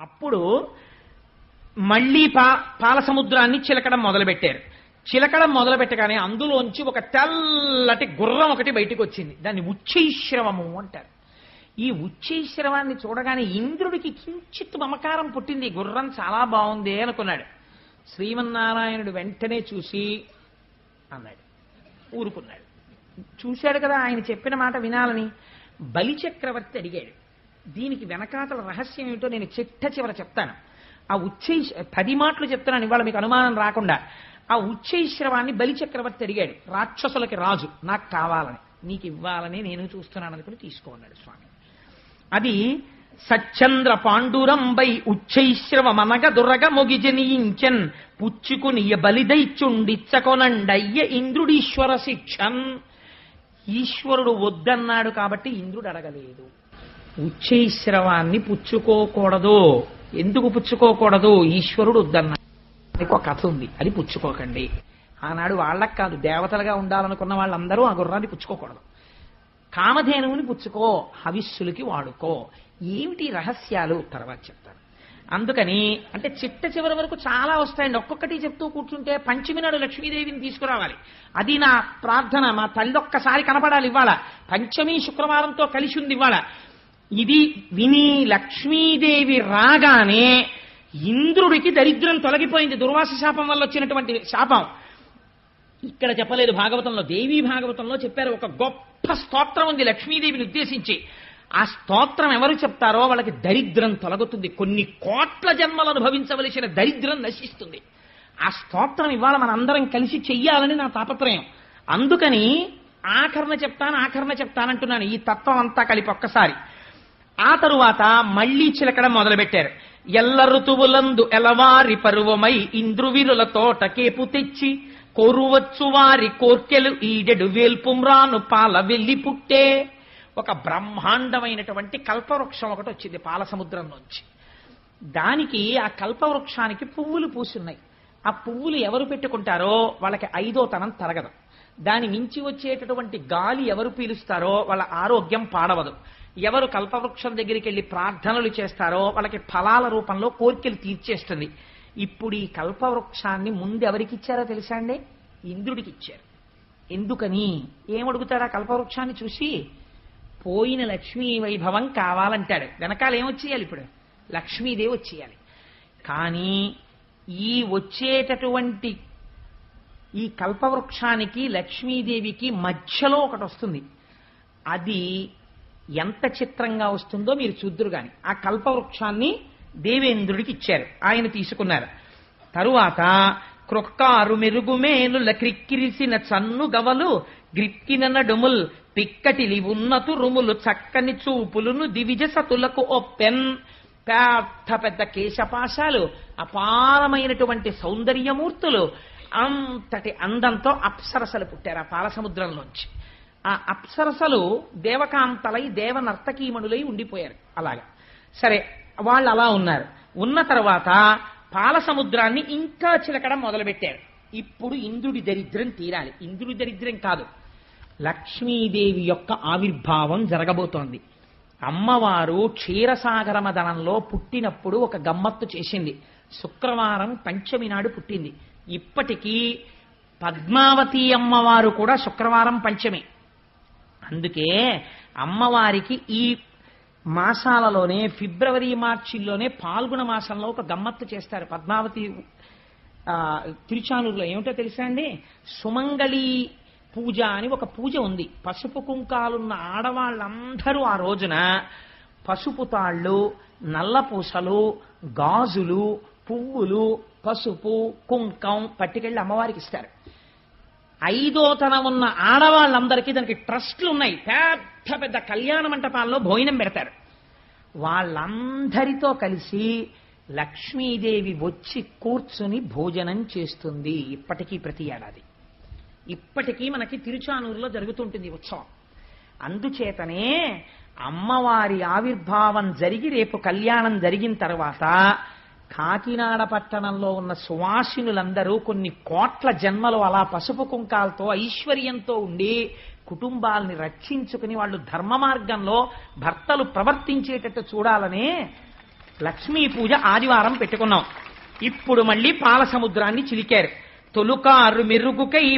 అప్పుడు మళ్ళీ పా పాల సముద్రాన్ని చిలకడం మొదలుపెట్టారు. చిలకడం మొదలు పెట్టగానే అందులోంచి ఒక తెల్లటి గుర్రం ఒకటి బయటికి వచ్చింది దాన్ని ఉచ్చైశ్రవము అంటారు. ఈ ఉచ్చైశ్రవాన్ని చూడగానే ఇంద్రుడికి కించిత్ మమకారం పుట్టింది. ఈ గుర్రం చాలా బాగుంది అనుకున్నాడు. శ్రీమన్నారాయణుడు వెంటనే చూసి అన్నాడు. ఊరుకున్నాడు. చూశాడు కదా ఆయన చెప్పిన మాట వినాలని బలిచక్రవర్తి అడిగాడు. దీనికి వెనకాతల రహస్యం ఏమిటో నేను చిట్ట చివర చెప్తాను. ఆ ఉచ్చై పది మాటలు చెప్తున్నాను ఇవాళ మీకు అనుమానం రాకుండా. ఆ ఉచ్చైశ్రవాన్ని బలిచక్రవర్తి అడిగాడు. రాక్షసులకి రాజు నాకు కావాలని. నీకు ఇవ్వాలని నేను చూస్తున్నాను అనుకుని తీసుకోన్నాడు స్వామి. అది సచ్చంద్ర పాండురంబై ఉచ్చైశ్రవమనగ దురగ మొగిజనీయించన్ పుచ్చుకునియ బలిదైచుండిచ్చకొనండయ్య ఇంద్రుడీశ్వర శిక్షన్. ఈశ్వరుడు వద్దన్నాడు కాబట్టి ఇంద్రుడు అడగలేదు. ఉచ్చైశ్రవాన్ని పుచ్చుకోకూడదు. ఎందుకు పుచ్చుకోకూడదు? ఈశ్వరుడు వద్దన్న. ఒక కథ ఉంది. అది పుచ్చుకోకండి. ఆనాడు వాళ్ళకి కాదు దేవతలుగా ఉండాలనుకున్న వాళ్ళందరూ ఆ గుర్రాన్ని పుచ్చుకోకూడదు. కామధేనువుని పుచ్చుకో హవిస్సులకి వాడుకో. ఏమిటి రహస్యాలు? తర్వాత చెప్తాను. అందుకని అంటే చిట్ట చివరి వరకు చాలా వస్తాయండి. ఒక్కొక్కటి చెప్తూ కూర్చుంటే పంచమి నాడు లక్ష్మీదేవిని తీసుకురావాలి. అది నా ప్రార్థన. మా తల్లి ఒక్కసారి కనపడాలి ఇవాళ పంచమి శుక్రవారంతో కలిసి ఉంది ఇవాళ ఇది విని లక్ష్మీదేవి రాగానే ఇంద్రుడికి దరిద్రం తొలగిపోయింది. దుర్వాస శాపం వల్ల వచ్చినటువంటి శాపం. ఇక్కడ చెప్పలేదు భాగవతంలో దేవీ భాగవతంలో చెప్పారు. ఒక గొప్ప స్తోత్రం ఉంది లక్ష్మీదేవిని ఉద్దేశించి. ఆ స్తోత్రం ఎవరు చెప్తారో వాళ్ళకి దరిద్రం తొలగుతుంది. కొన్ని కోట్ల జన్మలు అనుభవించవలసిన దరిద్రం నశిస్తుంది. ఆ స్తోత్రం ఇవాళ మనందరం కలిసి చెయ్యాలని నా తాపత్రయం. అందుకని ఆఖరణ చెప్తాను ఆఖరణ చెప్తానంటున్నాను. ఈ తత్వం అంతా కలిపి ఒక్కసారి. ఆ తరువాత మళ్ళీ చిలకడం మొదలుపెట్టారు. ఎల్ల ఋతువులందు ఎలవారి పరువమై ఇంద్రువిరుల తోట కేపు తెచ్చి కోరువచ్చు వారి కోర్కెలు ఈడెడు వేల్పుమ్రాను పాల వెల్లి పుట్టే. ఒక బ్రహ్మాండమైనటువంటి కల్పవృక్షం ఒకటి వచ్చింది పాల సముద్రం నుంచి. దానికి ఆ కల్పవృక్షానికి పువ్వులు పూసున్నాయి. ఆ పువ్వులు ఎవరు పెట్టుకుంటారో వాళ్ళకి ఐదో తనం తరగదు. దాని మించి వచ్చేటటువంటి గాలి ఎవరు పీలుస్తారో వాళ్ళ ఆరోగ్యం పాడవదు. ఎవరు కల్పవృక్షం దగ్గరికి వెళ్ళి ప్రార్థనలు చేస్తారో వాళ్ళకి ఫలాల రూపంలో కోరికలు తీర్చేస్తుంది. ఇప్పుడు ఈ కల్పవృక్షాన్ని ముందు ఎవరికి ఇచ్చారో తెలుసా అండి? ఇంద్రుడికి ఇచ్చారు. ఎందుకని? ఏమడుగుతాడా కల్పవృక్షాన్ని చూసి? పోయిన లక్ష్మీ వైభవం కావాలంటాడు. వెనకాల ఏమొచ్చేయాలి ఇప్పుడు? లక్ష్మీదేవి వచ్చేయాలి. కానీ ఈ వచ్చేటటువంటి ఈ కల్పవృక్షానికి లక్ష్మీదేవికి మధ్యలో ఒకటి వస్తుంది. అది ఎంత చిత్రంగా వస్తుందో మీరు చూద్దురు గాని. ఆ కల్పవృక్షాన్ని దేవేంద్రుడికి ఇచ్చారు. ఆయన తీసుకున్నారు. తరువాత క్రొక్కారు మెరుగుమేనుల క్రిక్కిరిసిన చన్ను గవలు గ్రిక్కిన నడుముల్ పిక్కటిలి ఉన్నతు రుములు చక్కని చూపులును దివిజ సతులకు ఒప్పెన్. పెద్ద పెద్ద కేశపాశాలు అపారమైనటువంటి సౌందర్యమూర్తులు అంతటి అందంతో అప్సరసలు పుట్టారు ఆ పాలసముద్రంలోంచి. ఆ అప్సరసలు దేవకాంతలై దేవ నర్తకీమణులై ఉండిపోయారు అలాగా. సరే వాళ్ళు అలా ఉన్నారు. ఉన్న తర్వాత పాలసముద్రాన్ని ఇంకా చిలకడం మొదలుపెట్టారు. ఇప్పుడు ఇంద్రుడి దరిద్రం తీరాలి. ఇంద్రుడి దరిద్రం కాదు. లక్ష్మీదేవి యొక్క ఆవిర్భావం జరగబోతోంది. అమ్మవారు క్షీరసాగరమదనంలో పుట్టినప్పుడు ఒక గమ్మత్తు చేసింది. శుక్రవారం పంచమి నాడు పుట్టింది. ఇప్పటికీ పద్మావతి అమ్మవారు కూడా శుక్రవారం పంచమి. అందుకే అమ్మవారికి ఈ మాసాలలోనే ఫిబ్రవరి మార్చిల్లోనే పాల్గొన మాసంలో ఒక గమ్మత్తు చేస్తారు. పద్మావతి తిరుచానూరులో ఏమిటో తెలుసా అండి? సుమంగళి పూజ అని ఒక పూజ ఉంది. పసుపు కుంకాలున్న ఆడవాళ్ళందరూ ఆ రోజున పసుపు తాళ్ళు నల్ల పూసలు గాజులు పువ్వులు పసుపు కుంకం పట్టుకెళ్ళి అమ్మవారికి ఇస్తారు. ఐదో తనం ఉన్న ఆడవాళ్ళందరికీ దానికి ట్రస్ట్లు ఉన్నాయి పెద్ద పెద్ద కళ్యాణ మంటపాల్లో భోజనం పెడతారు. వాళ్ళందరితో కలిసి లక్ష్మీదేవి వచ్చి కూర్చుని భోజనం చేస్తుంది. ఇప్పటికీ ప్రతి ఏడాది. ఇప్పటికీ మనకి తిరుచానూరులో జరుగుతుంటుంది ఉత్సవం. అందుచేతనే అమ్మవారి ఆవిర్భావం జరిగి రేపు కళ్యాణం జరిగిన తర్వాత కాకినాడ పట్టణంలో ఉన్న సువాసినులందరూ కొన్ని కోట్ల జన్మలు అలా పసుపు కుంకాలతో ఐశ్వర్యంతో ఉండి కుటుంబాల్ని రక్షించుకుని వాళ్ళు ధర్మ మార్గంలో భర్తలు ప్రవర్తించేటట్టు చూడాలనే లక్ష్మీ పూజ ఆదివారం పెట్టుకున్నాం. ఇప్పుడు మళ్ళీ పాల సముద్రాన్ని చిలికారు. తొలుకారు మెరుగుకై